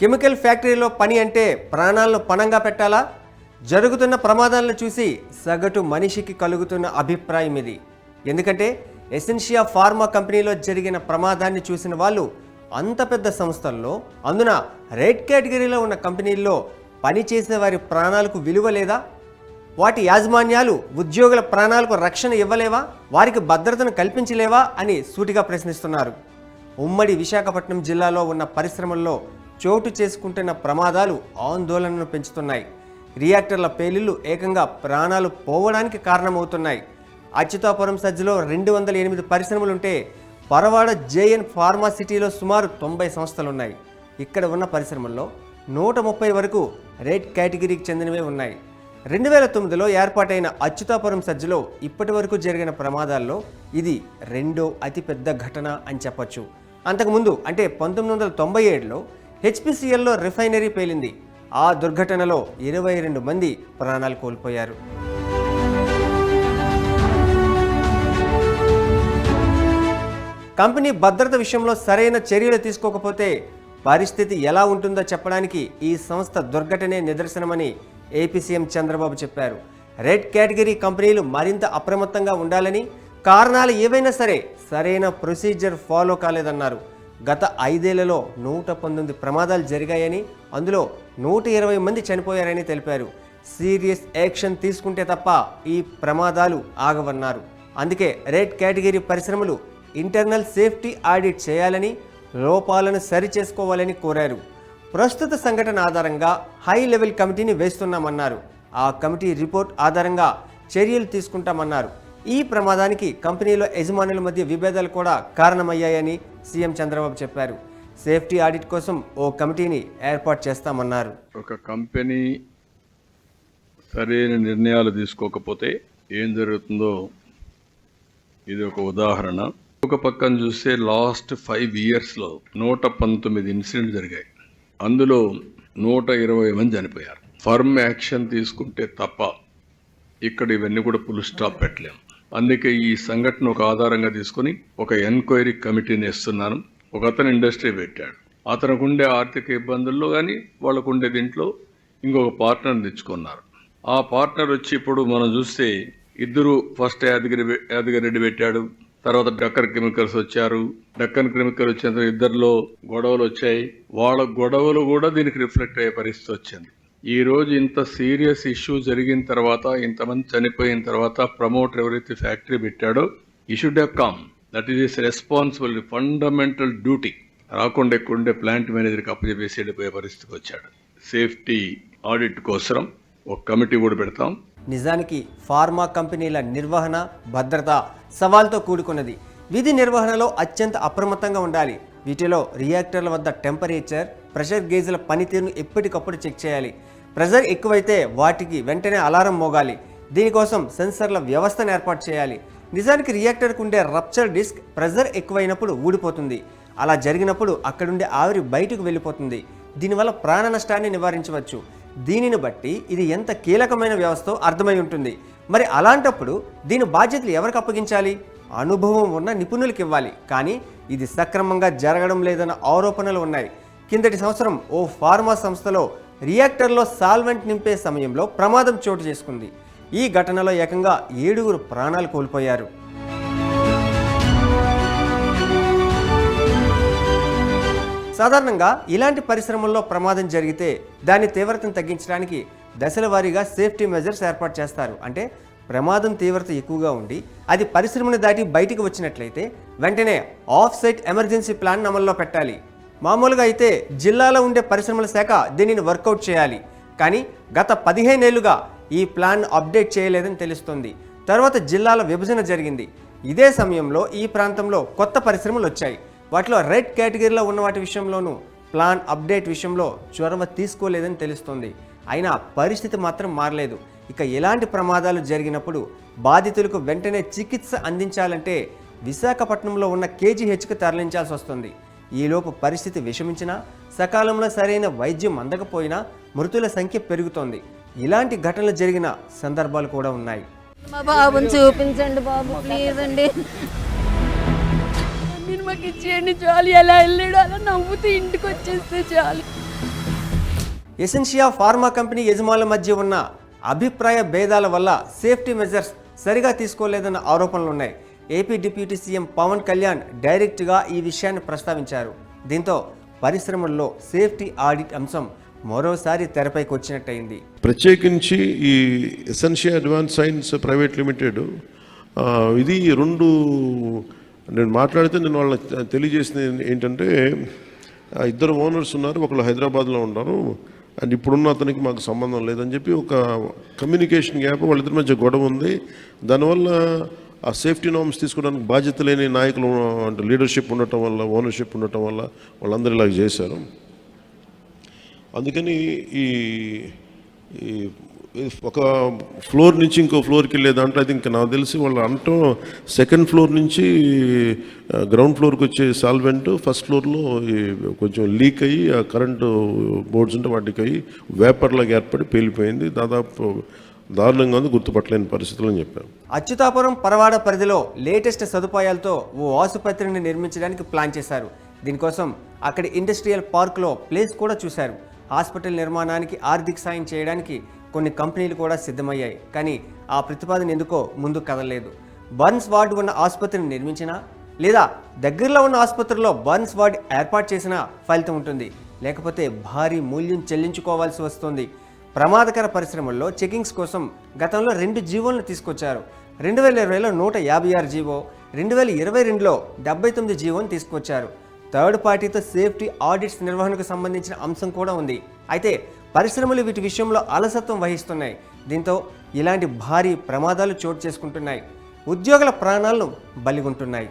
Chemical ఫ్యాక్టరీలో పని అంటే ప్రాణాలను పణంగా పెట్టాలా? జరుగుతున్న ప్రమాదాలను చూసి సగటు మనిషికి కలుగుతున్న అభిప్రాయం ఇది. ఎందుకంటే ఎసెన్షియా ఫార్మా కంపెనీలో జరిగిన ప్రమాదాన్ని చూసిన వాళ్ళు అంత పెద్ద సంస్థల్లో అందున రెడ్ కేటగిరీలో ఉన్న కంపెనీల్లో పనిచేసే వారి ప్రాణాలకు విలువ లేదా? వాటి యాజమాన్యాలు ఉద్యోగుల ప్రాణాలకు రక్షణ ఇవ్వలేవా? వారికి భద్రతను కల్పించలేవా? అని సూటిగా ప్రశ్నిస్తున్నారు. ఉమ్మడి విశాఖపట్నం జిల్లాలో ఉన్న పరిశ్రమల్లో చోటు చేసుకుంటున్న ప్రమాదాలు ఆందోళనను పెంచుతున్నాయి. రియాక్టర్ల పేలిళ్ళు ఏకంగా ప్రాణాలు పోవడానికి కారణమవుతున్నాయి. అచ్యుతాపురం సజ్జలో రెండు వందల ఎనిమిది పరిశ్రమలుంటే పరవాడ జేఎన్ ఫార్మా సిటీలో సుమారు తొంభై సంస్థలున్నాయి. ఇక్కడ ఉన్న పరిశ్రమల్లో నూట ముప్పై వరకు రెడ్ కేటగిరీకి చెందినవే ఉన్నాయి. రెండు వేల తొమ్మిదిలో ఏర్పాటైన అచ్యుతాపురం సజ్జలో ఇప్పటి వరకు జరిగిన ప్రమాదాల్లో ఇది రెండో అతిపెద్ద ఘటన అని చెప్పచ్చు. అంతకుముందు అంటే పంతొమ్మిది వందల తొంభై ఏడులో హెచ్పిసిఎల్లో రిఫైనరీ పేలింది. ఆ దుర్ఘటనలో ఇరవై రెండు మంది ప్రాణాలు కోల్పోయారు. కంపెనీ భద్రత విషయంలో సరైన చర్యలు తీసుకోకపోతే పరిస్థితి ఎలా ఉంటుందో చెప్పడానికి ఈ సంస్థ దుర్ఘటనే నిదర్శనమని ఏపీ సీఎం చంద్రబాబు చెప్పారు. రెడ్ కేటగిరీ కంపెనీలు మరింత అప్రమత్తంగా ఉండాలని కారణాలు ఏవైనా సరే సరైన ప్రొసీజర్ ఫాలో కాలేదన్నారు. గత ఐదేళ్ళలో నూట పంతొమ్మిది ప్రమాదాలు జరిగాయని అందులో నూట ఇరవై మంది చనిపోయారని తెలిపారు. సీరియస్ యాక్షన్ తీసుకుంటే తప్ప ఈ ప్రమాదాలు ఆగవన్నారు. అందుకే రెడ్ కేటగిరీ పరిశ్రమలు ఇంటర్నల్ సేఫ్టీ ఆడిట్ చేయాలని లోపాలను సరిచేసుకోవాలని కోరారు. ప్రస్తుత సంఘటన ఆధారంగా హై లెవెల్ కమిటీని వేస్తున్నామన్నారు. ఆ కమిటీ రిపోర్ట్ ఆధారంగా చర్యలు తీసుకుంటామన్నారు. ఈ ప్రమాదానికి కంపెనీలో యజమానుల మధ్య విభేదాలు కూడా కారణమయ్యాయని సీఎం చంద్రబాబు చెప్పారు. సేఫ్టీ ఆడిట్ కోసం ఓ కమిటీని ఏర్పాటు చేస్తామన్నారు. ఒక కంపెనీ సరైన నిర్ణయాలు తీసుకోకపోతే ఏం జరుగుతుందో ఇది ఒక ఉదాహరణ. ఒక పక్కన చూస్తే లాస్ట్ ఫైవ్ ఇయర్స్లో నూట పంతొమ్మిది ఇన్సిడెంట్ జరిగాయి. అందులో నూట ఇరవై మంది చనిపోయారు. ఫర్మ్ యాక్షన్ తీసుకుంటే తప్ప ఇక్కడ ఇవన్నీ కూడా పులు స్టాప్ పెట్టలేము అందుకే ఈ సంఘటన ఒక ఆధారంగా తీసుకొని ఒక ఎంక్వైరీ కమిటీని ఇస్తున్నాను ఒక అతను ఇండస్ట్రీ పెట్టాడు. అతనికి ఉండే ఆర్థిక ఇబ్బందుల్లో కానీ వాళ్ళకు ఉండే దీంట్లో ఇంకొక పార్ట్నర్ తెచ్చుకున్నారు. ఆ పార్ట్నర్ వచ్చి ఇప్పుడు మనం చూస్తే ఇద్దరు ఫస్ట్ యాదగిరి యాదగిరి రెడ్డి పెట్టాడు. తర్వాత డక్కన్ కెమికల్స్ వచ్చారు. డక్కన్ కెమికల్ వచ్చిన ఇద్దరిలో గొడవలు వచ్చాయి. వాళ్ళ గొడవలు కూడా దీనికి రిఫ్లెక్ట్ అయ్యే పరిస్థితి వచ్చింది. ఈరోజు ఇంత సీరియస్ ఇష్యూ జరిగిన తర్వాత ఇంతమంది చనిపోయిన తర్వాత ప్రమోటర్ ఎవరైతే ఫ్యాక్టరీ పెట్టాడో ఈ should have come that is is responsibility fundamental duty. రాకుండా ఎక్కడుండే ప్లాంట్ మేనేజర్కి అప్పచెప్పేసి వెళ్ళిపోయే పరిస్థితికి వచ్చాడు. సేఫ్టీ ఆడిట్ కోసం ఒక కమిటీ కూడా పెడతాం. నిజానికి ఫార్మా కంపెనీల నిర్వహణ భద్రత సవాల్తో కూడుకున్నది. విధి నిర్వహణలో అత్యంత అప్రమత్తంగా ఉండాలి. వీటిలో రియాక్టర్ల వద్ద టెంపరేచర్ ప్రెషర్ గేజ్ల పనితీరును ఎప్పటికప్పుడు చెక్ చేయాలి. ప్రెషర్ ఎక్కువైతే వాటికి వెంటనే అలారం మోగాలి. దీనికోసం సెన్సర్ల వ్యవస్థను ఏర్పాటు చేయాలి. నిజానికి రియాక్టర్కు ఉండే రప్చర్ డిస్క్ ప్రెషర్ ఎక్కువైనప్పుడు ఊడిపోతుంది. అలా జరిగినప్పుడు అక్కడుండే ఆవిరి బయటకు వెళ్ళిపోతుంది. దీనివల్ల ప్రాణ నష్టాన్ని నివారించవచ్చు. దీనిని బట్టి ఇది ఎంత కీలకమైన వ్యవస్థ అర్థమై ఉంటుంది. మరి అలాంటప్పుడు దీని బాధ్యతలు ఎవరికి అప్పగించాలి? అనుభవం ఉన్న నిపుణులకు ఇవ్వాలి. కానీ ఇది సక్రమంగా జరగడం లేదన్న ఆరోపణలు ఉన్నాయి. కిందటి సంవత్సరం ఓ ఫార్మా సంస్థలో రియాక్టర్లో సాల్వెంట్ నింపే సమయంలో ప్రమాదం చోటు చేసుకుంది. ఈ ఘటనలో ఏకంగా ఏడుగురు ప్రాణాలు కోల్పోయారు. సాధారణంగా ఇలాంటి పరిశ్రమల్లో ప్రమాదం జరిగితే దాని తీవ్రతను తగ్గించడానికి దశల వారీగా సేఫ్టీ మెజర్స్ ఏర్పాటు చేస్తారు. అంటే ప్రమాదం తీవ్రత ఎక్కువగా ఉండి అది పరిశ్రమను దాటి బయటికి వచ్చినట్లయితే వెంటనే ఆఫ్ సైట్ ఎమర్జెన్సీ ప్లాన్ అమల్లో పెట్టాలి. మామూలుగా అయితే జిల్లాలో ఉండే పరిశ్రమల శాఖ దీనిని వర్కౌట్ చేయాలి. కానీ గత పదిహేనేళ్ళుగా ఈ ప్లాన్ అప్డేట్ చేయలేదని తెలుస్తుంది. తర్వాత జిల్లాల విభజన జరిగింది. ఇదే సమయంలో ఈ ప్రాంతంలో కొత్త పరిశ్రమలు వచ్చాయి. వాటిలో రెడ్ కేటగిరీలో ఉన్న వాటి విషయంలోనూ ప్లాన్ అప్డేట్ విషయంలో చొరవ తీసుకోలేదని తెలుస్తోంది. అయినా పరిస్థితి మాత్రం మారలేదు. ఇక ఎలాంటి ప్రమాదాలు జరిగినప్పుడు బాధితులకు వెంటనే చికిత్స అందించాలంటే విశాఖపట్నంలో ఉన్న కేజీహెచ్కి తరలించాల్సి వస్తుంది. ఈలోపు పరిస్థితి విషమించినా సకాలంలో సరైన వైద్యం అందకపోయినా మృతుల సంఖ్య పెరుగుతోంది. ఇలాంటి ఘటనలు జరిగిన సందర్భాలు కూడా ఉన్నాయి. మా బాబుని చూపించండి బాబు ప్లీజ్ అండి. మీరు మాకు ఇచ్చేయండి చాలు ఎలా వెళ్ళాడు అలా నవ్వుతూ ఇంటికి వచ్చేస్తే చాలు. ఎసెన్షియా ఫార్మా కంపెనీ యజమానుల మధ్య ఉన్న అభిప్రాయ భేదాల వల్ల సేఫ్టీ మెజర్స్ సరిగా తీసుకోలేదన్న ఆరోపణలు ఉన్నాయి AP deputy CM Pawan Kalyan డైరెక్ట్గా ఈ విషయాన్ని ప్రస్తావించారు. దీంతో పరిశ్రమల్లో సేఫ్టీ ఆడిట్ అంశం మరోసారి తెరపైకి వచ్చినట్టయింది. ప్రత్యేకించి ఈ essential advance science private limited ఇది రెండు నేను మాట్లాడితే నేను వాళ్ళకి తెలియజేసింది ఏంటంటే ఇద్దరు ఓనర్స్ ఉన్నారు ఒకళ్ళు హైదరాబాద్లో ఉన్నారు అండ్ ఇప్పుడున్న అతనికి మాకు సంబంధం లేదని చెప్పి ఒక కమ్యూనికేషన్ గ్యాప్ వాళ్ళిద్దరి మధ్య గొడవ ఉంది. దానివల్ల ఆ సేఫ్టీ నామ్స్ తీసుకోవడానికి బాధ్యత లేని నాయకులు అంటే లీడర్షిప్ ఉండటం వల్ల ఓనర్షిప్ ఉండటం వల్ల వాళ్ళందరూ ఇలాగ చేశారు. అందుకని ఈ ఒక ఫ్లోర్ నుంచి ఇంకో ఫ్లోర్కి వెళ్ళే దాంట్లో అది ఇంకా నాకు తెలిసి వాళ్ళు అంటూ సెకండ్ ఫ్లోర్ నుంచి గ్రౌండ్ ఫ్లోర్కి వచ్చే సాల్వెంట్ ఫస్ట్ ఫ్లోర్లో కొంచెం లీక్ అయ్యి ఆ కరెంటు బోర్డ్స్ ఉంటే వాటికి అయ్యి వేపర్లాగా ఏర్పడి పేలిపోయింది. దాదాపు దారుణంగా ఉంది గుర్తుపట్టలేని పరిస్థితులు అని చెప్పారు. అచ్యుతాపురం పరవాడ పరిధిలో లేటెస్ట్ సదుపాయాలతో ఓ ఆసుపత్రిని నిర్మించడానికి ప్లాన్ చేశారు. దీనికోసం అక్కడి ఇండస్ట్రియల్ పార్క్లో ప్లేస్ కూడా చూశారు. హాస్పిటల్ నిర్మాణానికి ఆర్థిక సాయం చేయడానికి కొన్ని కంపెనీలు కూడా సిద్ధమయ్యాయి. కానీ ఆ ప్రతిపాదన ఎందుకో ముందు కదలలేదు. బర్న్స్ వార్డు ఉన్న ఆసుపత్రిని నిర్మించినా లేదా దగ్గరలో ఉన్న ఆసుపత్రిలో బర్న్స్ వార్డ్ ఏర్పాటు చేసినా ఫలితం ఉంటుంది. లేకపోతే భారీ మూల్యం చెల్లించుకోవాల్సి వస్తుంది. ప్రమాదకర పరిశ్రమల్లో చెకింగ్స్ కోసం గతంలో రెండు జీవోలను తీసుకొచ్చారు. రెండు వేల ఇరవైలో నూట యాభై ఆరు జీవో రెండు వేల ఇరవై రెండులో డెబ్బై తొమ్మిది జీవోని తీసుకొచ్చారు. థర్డ్ పార్టీతో సేఫ్టీ ఆడిట్స్ నిర్వహణకు సంబంధించిన అంశం కూడా ఉంది. అయితే పరిశ్రమలు వీటి విషయంలో అలసత్వం వహిస్తున్నాయి. దీంతో ఇలాంటి భారీ ప్రమాదాలు చోటు చేసుకుంటున్నాయి. ఉద్యోగుల ప్రాణాలను బలిగొంటున్నాయి.